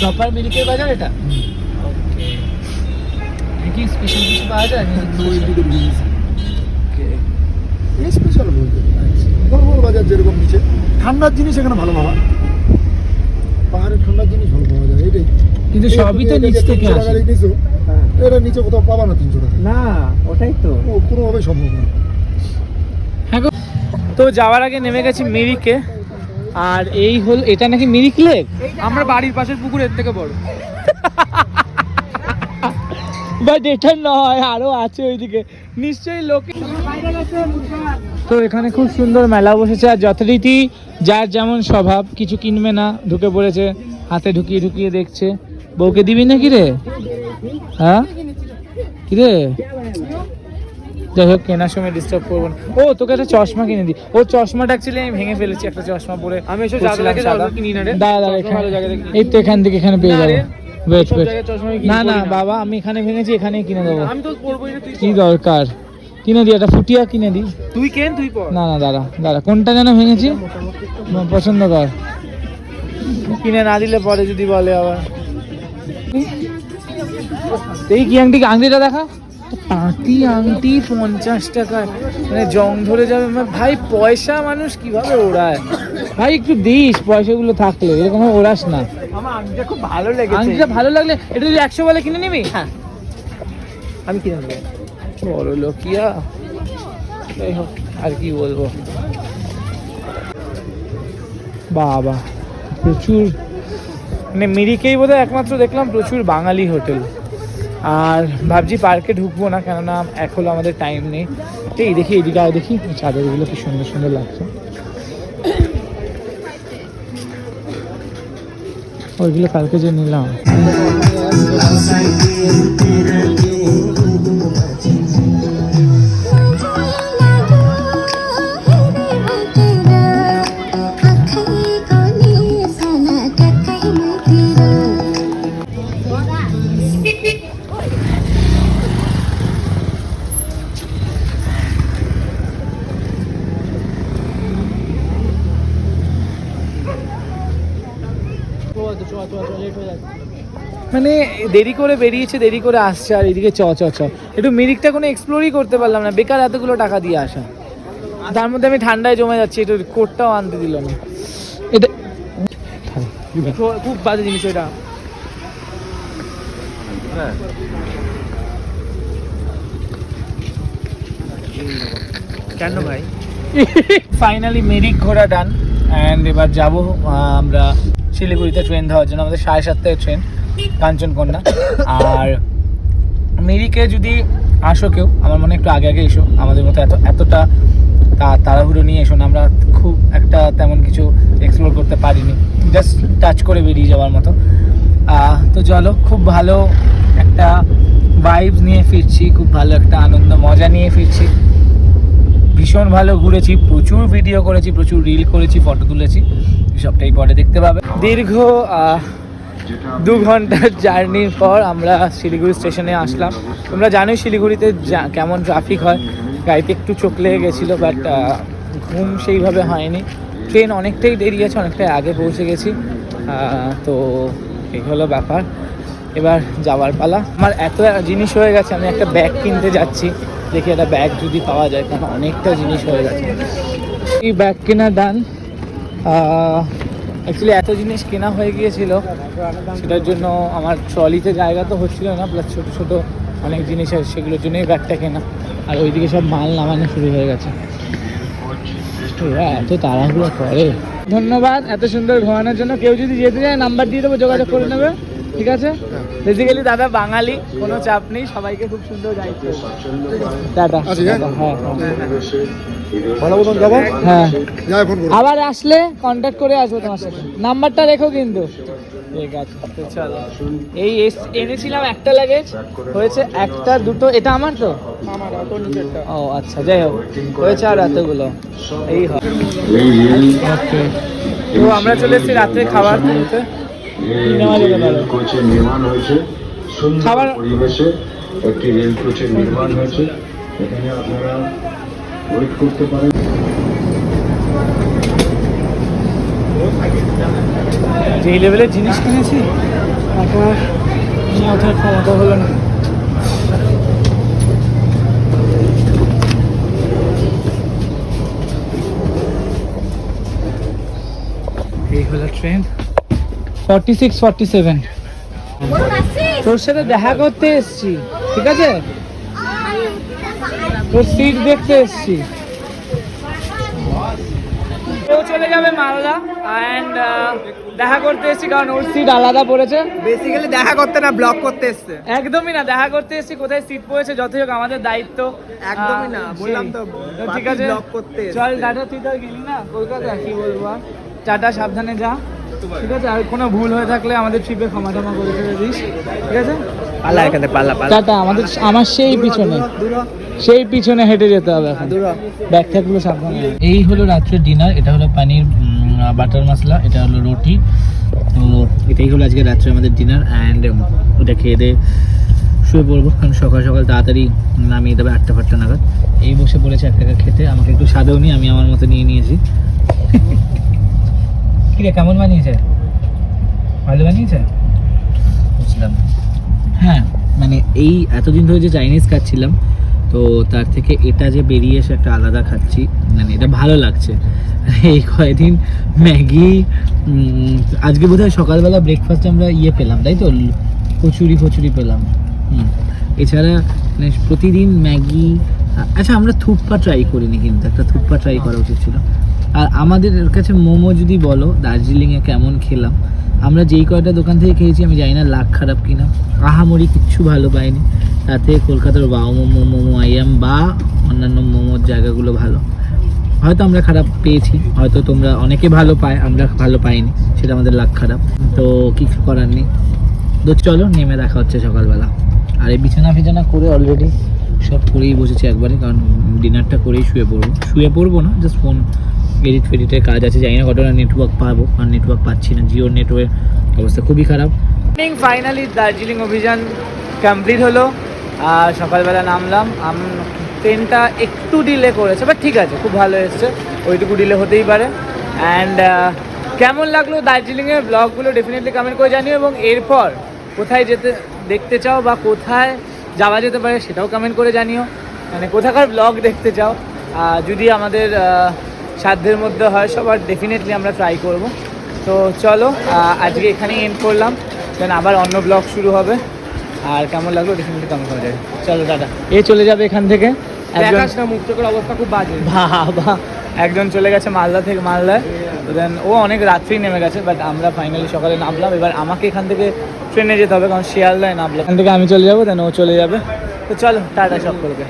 Proper মিরিকের বাজার এটা? ওকে কি স্পেশাল কিছু পাওয়া যায়? দিকে জিনিস ওকে স্পেশাল বলতে নর্মাল বাজার যেরকম নিচে ঠান্ডার জিনিস এখানে ভালো পাওয়া পাহাড়ের ঠান্ডার জিনিস ভালো পাওয়া যায় এটাই কিন্তু সবই তো নিচ থেকে আসে। এটা নিচে কোথাও পাবা না তিনশো টাকা। না ওটাই তো। ও কোনোভাবেই সম্ভব না। হ্যাঁ। তো যাওয়ার আগে নেমে গেছি মিরিকে। আর এই হল এটা নাকি মিরিক লেক আমরা বাড়ির পাশের পুকুরের থেকে বড়। বাট এটা নয় আরও আছে ওইদিকে। নিশ্চয়ই লোকে তো এখানে খুব সুন্দর মেলা বসেছে আর যথারীতি যার যেমন স্বভাব কিছু কিনবে না ঢুকে পড়েছে হাতে ঢুকিয়ে ঢুকিয়ে দেখছে। বউকে দিবি নাকি রে? হ্যাঁ? কি রে? যাই হোক কেনার সময় ডিস্টার্ব করব না। ও তোকে একটা চশমা কিনে দিই। ও চশমাটা অ্যাকচুয়ালি আমি ভেঙে ফেলেছি একটা চশমা পরে আমি এসব জায়গা কিনি না রে। জায়গা এখানে। থেকে এই তো এখান থেকে এখানে পেয়ে যাব। ওয়েট ওয়েট না না বাবা আমি এখানে ভেঙেছি এখানেই কিনে দেবো। আমি তো পরবোই না কি দরকার? কিনে দিই একটা ফুটিয়া কিনে দিই। তুই কেন তুই পর। না না দাঁড়া দাঁড়া। কোনটা যেন ভেঙেছি? পছন্দ কর। কিনে না দিলে পরে যদি বলে আবার। এই কি আংটি আংটিটা দেখা? তাঁতি আংটি পঞ্চাশ টাকা। মানে জং ধরে যাবে। মানে ভাই পয়সা মানুষ কীভাবে ওড়ায়? ভাই একটু দিস পয়সাগুলো থাকলে। এরকম ওড়াস না। আমার আংটিটা খুব ভালো লেগেছে। আংটিটা ভালো লাগলে এটা যদি একশো বলে কিনে নিবি? হ্যাঁ। আমি কিনে নেব। বড় লোকিয়া। যাই হোক আর কি বলব? বাবা প্রচুর। মানে মিরিকেই বোধহয় একমাত্র দেখলাম প্রচুর বাঙালি হোটেল। আর ভাবছি পার্কে ঢুকবো না, কেননা এখনও আমাদের টাইম নেই। এই দেখি এদিকে আয় দেখি চাদরগুলো কি সুন্দর সুন্দর লাগছে। ওইগুলো কালকে যে নিলাম। মানে দেরি করে বেরিয়েছে দেরি করে আসছে আর এদিকে চ চ চ। একটু মিরিকটা কোনো এক্সপ্লোরই করতে পারলাম না। বেকার এতগুলো টাকা দিয়ে আসা। তার মধ্যে আমি ঠান্ডায় জমে যাচ্ছি একটু কোটটাও আনতে দিল না। এটা খুব বাজে জিনিস এটা। কেন ভাই? ফাইনালি মেরিক ঘোরা ডান অ্যান্ড এবার যাব আমরা শিলিগুড়িতে ট্রেন ধরার জন্য, আমাদের সাড়ে সাতটায় ট্রেন কাঞ্চনকন্যা। আর মেরিকে যদি আসো কেউ, আমার মনে একটু আগে আগে এসো। আমাদের মতো এত, এতটা তা- তাড়াহুড়ো নিয়ে এসো না, আমরা খুব একটা তেমন কিছু এক্সপ্লোর করতে পারিনি। জাস্ট টাচ করে বেরিয়ে যাওয়ার মতো। তো চলো, খুব ভালো একটা ভাইবস নিয়ে ফিরছি, খুব ভালো একটা আনন্দ, মজা নিয়ে ফিরছি। ভীষণ ভালো ঘুরেছি, প্রচুর ভিডিও করেছি, প্রচুর রিল করেছি ফটো তুলেছি। সবটাই পরে দেখতে পাবে। দীর্ঘ দু ঘণ্টার জার্নির পর আমরা শিলিগুড়ি স্টেশনে আসলাম। তোমরা জানোই শিলিগুড়িতে যা- কেমন ট্রাফিক হয়। গাড়িতে একটু চোখ লেগে গেছিল বাট ঘুম সেইভাবে হয়নি। ট্রেন অনেকটাই দেরি আছে অনেকটাই আগে পৌঁছে গেছি। তো এই হলো ব্যাপার। এবার যাওয়ার পালা। আমার এত জিনিস হয়ে গেছে আমি একটা ব্যাগ কিনতে যাচ্ছি। দেখি একটা ব্যাগ যদি পাওয়া যায় কারণ অনেকটা জিনিস হয়ে গেছে। এই ব্যাগ কেনা ডান অ্যাকচুয়ালি এত জিনিস কেনা হয়ে গিয়েছিল, সেটার জন্য আমার ট্রলিতে জায়গা তো হচ্ছিল না প্লাস ছোটো ছোটো অনেক জিনিস আছে, সেগুলোর জন্যই ব্যাগটা কেনা। আর ওইদিকে সব মাল নামানো শুরু হয়ে গেছে। এত তাড়াহুড়ো করে। ধন্যবাদ, এত সুন্দর ঘোরানোর জন্য। কেউ যদি যেতে চায় নাম্বার দিয়ে দেবো, যোগাযোগ করে নেবে। ঠিক আছে? বেসিক্যালি দাদা বাঙালি কোনো চাপ নেই সবাইকে খুব সুন্দর গাইছে টাটা। আচ্ছা, হ্যাঁ? হ্যাঁ হ্যাঁ। হ্যাঁ আবার আসলে কন্ট্যাক্ট করে আসব তোমার সাথে। নাম্বারটা রেখো কিন্তু। ঠিক আছে তো চলো। এই এস- এনেছিলাম একটা লাগেজ হয়েছে একটা দুটো। এটা আমার তো? ও আচ্ছা যাই হোক। হয়েছে আর এতগুলো। এই হয়। তো আমরা চলে এসেছি রাত্রে খাবার কিনতে নেওয়া কোচের নির্মাণ হয়েছে সুন্দর পরিবেশে একটি রেল কোচের নির্মাণ হয়েছে। এখানে আপনারা ওয়েট করতে পারেন। যেই লেভেলের জিনিস কিনেছি টাকা নিয়ে ওঠার ক্ষমতা হলো না। এই হলো train forty six forty seven তোর সাথে দেখা করতে এসছি ঠিক আছে? তোর সিট দেখতে এসছি। ও চলে যাবে মালদা অ্যান্ড দেখা করতে এসছি কারণ ওর সিট আলাদা পড়েছে। বেসিক্যালি দেখা করতে না ব্লগ করতে এসছে। একদমই না দেখা করতে এসছি কোথায় সিট পড়েছে যতই হোক আমাদের দায়িত্ব। একদমই না, বললাম তো, ঠিক আছে vlog করতে চল টাটা তুই তো গেলি না কলকাতা কি বলব টাটা সাবধানে যা। ঠিক আছে আর কোনো ভুল হয়ে থাকলে আমাদের ট্রিপে ক্ষমা টমা করে ফেলে দিস ঠিক আছে? পালা এখানে পালা পালা। টাটা আমাদের আমার সেই পিছনে। সেই পিছনে হেঁটে যেতে হবে এখন। দূর হ। ব্যাগ ট্যাগগুলো সাবধানে এই হলো রাত্রের ডিনার এটা হলো পানির বাটার মশলা এটা হলো রুটি। তো এটাই হলো আজকে রাত্রে আমাদের ডিনার অ্যান্ড ওটা খেয়ে দিয়ে শুয়ে পড়ব। কারণ সকাল সকাল তাড়াতাড়ি নামিয়ে দেবে আটটা ফাটটা নাগাদ। এই বসে পড়েছে এক টাকা খেতে। আমাকে একটু সাদেও নি আমি আমার মতো নিয়ে নিয়েছি। কিরে কেমন বানিয়েছে? ভালো বানিয়েছে? বুঝলাম। হ্যাঁ। মানে এই এতদিন ধরে যে চাইনিজ খাচ্ছিলাম তো তার থেকে এটা যে বেরিয়ে এসে একটা আলাদা খাচ্ছি মানে এটা ভালো লাগছে। এই কয়েকদিন ম্যাগি আজকে বোধহয় সকালবেলা ব্রেকফাস্টে আমরা ইয়ে পেলাম তাই তো? কচুরি ফচুরি পেলাম। হুম। এছাড়া মানে প্রতিদিন ম্যাগি আচ্ছা আমরা থুপ্পা ট্রাই করিনি কিন্তু একটা থুপ্পা ট্রাই করা উচিত ছিল। আর আমাদের কাছে মোমো যদি বলো, দার্জিলিংয়ে কেমন খেলাম, আমরা যেই কয়টা দোকান থেকে খেয়েছি আমি জানি না, লাখ খারাপ কিনা। আহামরি কিচ্ছু ভালো পাইনি। তাতে কলকাতার বাউ মোমো মোমো আইএম বা অন্যান্য মোমোর জায়গাগুলো ভালো। হয়তো আমরা খারাপ পেয়েছি, হয়তো তোমরা অনেকে ভালো পায়, আমরা ভালো পাইনি, সেটা আমাদের লাখ খারাপ। তো কিছু করার নেই। তো চলো, নেমে দেখা হচ্ছে সকালবেলা। আর এই বিছানা ফিছানা করে অলরেডি সব করেই বসেছি একবারে, কারণ ডিনারটা করেই শুয়ে পড়ব। শুয়ে পড়ব না জাস্ট ফোন এডিট ফেডিটের কাজ আছে, জানি না কতটা নেটওয়ার্ক পাবো আর নেটওয়ার্ক পাচ্ছি না জিওর নেটওয়ার্ক অবস্থা খুবই খারাপ। ফাইনালি দার্জিলিং অভিযান কমপ্লিট হলো। আর সকালবেলা নামলাম ট্রেনটা একটু ডিলে করেছে বাট ঠিক আছে, খুব ভালো এসছে, ওইটুকু ডিলে হতেই পারে। অ্যান্ড কেমন লাগল দার্জিলিংয়ের ব্লগগুলো ডেফিনেটলি কমেন্ট করে জানিও, এবং এরপর কোথায় যেতে, দেখতে চাও বা কোথায় যাওয়া যেতে পারে সেটাও কমেন্ট করে জানিও। মানে কোথাকার ব্লগ দেখতে চাও যদি আমাদের সাধ্যের মধ্যে হয় সবার ডেফিনেটলি আমরা ট্রাই করব। তো চলো আজকে এখানেই এন্ড করলাম। দেন আবার অন্য ব্লগ শুরু হবে। আর কেমন লাগল? ডেফিনেটলি কমেন্ট করে যাবে চলো দাদা এ চলে যাবে এখান থেকে। অবস্থা খুব বাজে। বাবা একজন চলে গেছে মালদা থেকে মালদায়। দেন ও অনেক রাত্রেই নেমে গেছে বাট আমরা ফাইনালি সকালে নামলাম। এবার আমাকে এখান থেকে ট্রেনে যেতে হবে কারণ শিয়ালদায় নামলাম। এখান থেকে আমি চলে যাব দেন ও চলে যাবে। তো চলো টাটা সব করবে।